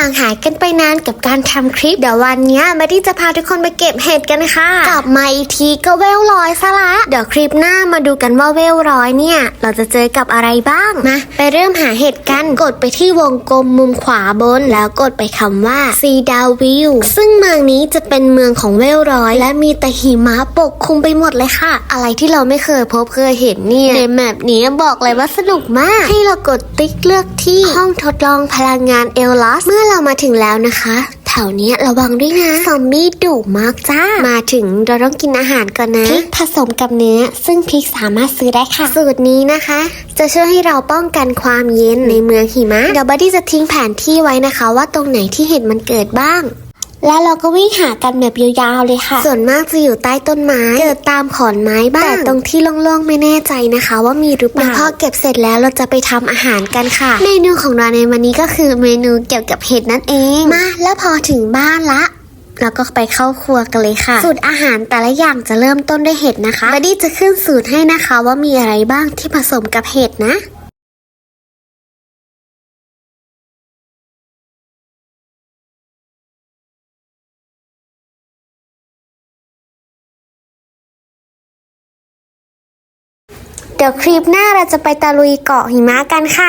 ห่างหายกันไปนานกับการทำคลิป เดี๋ยววันนี้มาดี้จะพาทุกคนไปเก็บเห็ดกันค่ะ กลับมาอีกทีก็เวลร้อยซะละ เดี๋ยวคลิปหน้ามาดูกันว่าเวลร้อยเนี่ย เราจะเจอกับอะไรบ้างมาไปเริ่มหาเห็ดกัน กดไปที่วงกลมมุมขวาบน แล้วกดไปคำว่าซีดาวิวซึ่งเมืองนี้จะเป็นเมืองของเวลร้อย และมีแต่หิมะปกคลุมไปหมดเลยค่ะ อะไรที่เราไม่เคยพบเคยเห็นเนี่ยในแมปนี้บอกเลยว่าสนุกมาก ให้เรากดติ๊กเลือกที่ห้องทดลองพลังงานเอลลัสเมื่อเรามาถึงแล้วนะคะ แถวเนี้ยระวังด้วยนะซอมบี้ดุมากจ้า มาถึงเราต้องกินอาหารก่อนนะพริกผสมกับเนื้อ ซึ่งพริกสามารถซื้อได้ค่ะ สูตรนี้นะคะ จะช่วยให้เราป้องกันความเย็นในเมืองหิมะเดี๋ยวบัดดี้จะทิ้งแผนที่ไว้นะคะ ว่าตรงไหนที่เห็ดมันเกิดบ้าง แล้วเราก็วิ่งหากันแบบยาวๆเลยค่ะ ส่วนมากจะอยู่ใต้ต้นไม้ เกิดตามขอนไม้บ้างแต่ตรงที่โล่งๆไม่แน่ใจนะคะ ว่ามีหรือเปล่าพอเก็บเสร็จแล้วเราจะไปทำอาหารกันค่ะ เมนูของเราในวันนี้ก็คือเมนูเกี่ยวกับเห็ดนั่นเอง มา แล้วพอถึงบ้านละเราก็ไปเข้าครัวกันเลยค่ะ สูตรอาหารแต่ละอย่างจะเริ่มต้นด้วยเห็ดนะคะบัดดี้จะขึ้นสูตรให้นะคะว่ามีอะไรบ้างที่ผสมกับเห็ดนะ เดี๋ยวคลิปหน้าเราจะไปตะลุยเกาะหิมะกันค่ะ